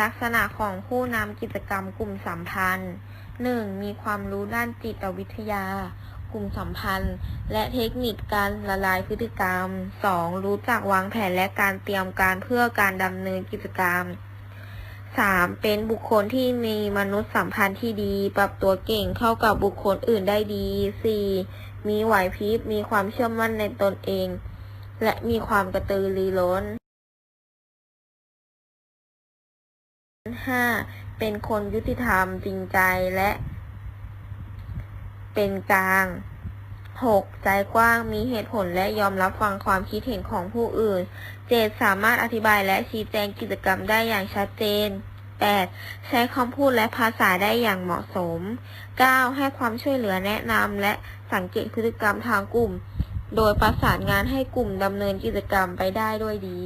ลักษณะของผู้นำกิจกรรมกลุ่มสัมพันธ์ 1. มีความรู้ด้านจิตวิทยา กลุ่มสัมพันธ์ และเทคนิคการละลายพฤติกรรม 2. รู้จักวางแผนและการเตรียมการเพื่อการดำเนินกิจกรรม 3. เป็นบุคคลที่มีมนุษยสัมพันธ์ที่ดี ปรับตัวเก่งเข้ากับบุคคลอื่นได้ดี 4. มีไหวพริบมีความเชื่อมั่นในตนเอง และมีความกระตือรือร้น 5. เป็นคนยุติธรรมจริงใจและ เป็นกลาง 6. ใจกว้างมีเหตุผลและยอมรับฟังความคิดเห็นของผู้อื่น 7. สามารถอธิบายและชี้แจงกิจกรรมได้อย่างชัดเจน 8. ใช้คำพูดและภาษาได้อย่างเหมาะสม 9. ให้ความช่วยเหลือแนะนำและสังเกตพฤติกรรมทางกลุ่ม โดยประสานงานให้กลุ่มดำเนินกิจกรรมไปได้ด้วยดี